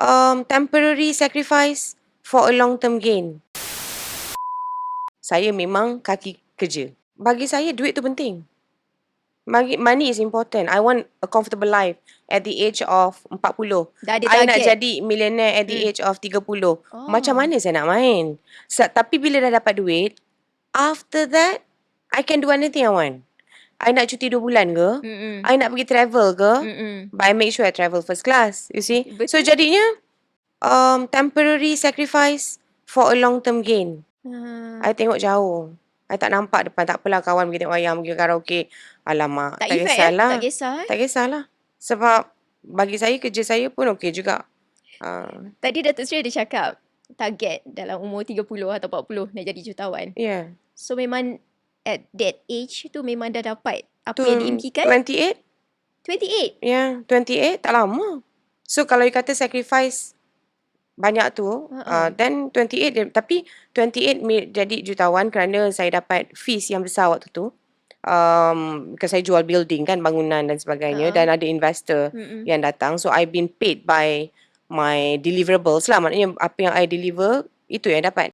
um, temporary sacrifice for a long term gain. Saya memang kaki kerja. Bagi saya duit tu penting. Money is important. I want a comfortable life at the age of 40. Dah ada I nak jadi millionaire at the Hmm. age of 30. Oh. Macam mana saya nak main? Sa- tapi bila dah dapat duit, after that, I can do anything I want. I nak cuti 2 bulan ke? Mm-mm. I nak pergi travel ke? Mm-mm. But I make sure I travel first class. You see? So Betul. jadinya, um, temporary sacrifice for a long term gain. Ah, I tengok jauh. I tak nampak depan. Tak apalah kawan pergi tengok wayang, pergi karaoke. Alamak, tak, tak, effect eh? kisahlah. Tak kisah eh? Tak kisahlah. Sebab bagi saya, kerja saya pun okey juga. Uh, Tadi Datuk Seri ada cakap target dalam umur 30 atau 40 nak jadi jutawan. yeah. So memang at that age tu memang dah dapat apa Tu yang diimpikan? 28? 28. Ya, yeah, 28 tak lama. So kalau you kata sacrifice banyak tu, Ha-ha. uh, then 28 dia, tapi 28 mi- jadi jutawan kerana saya dapat fees yang besar waktu tu. Um, because saya jual building kan, bangunan dan sebagainya Ha-ha. dan ada investor Mm-mm. yang datang. So I've been paid by my deliverables lah. Maknanya apa yang I deliver itu yang dapat.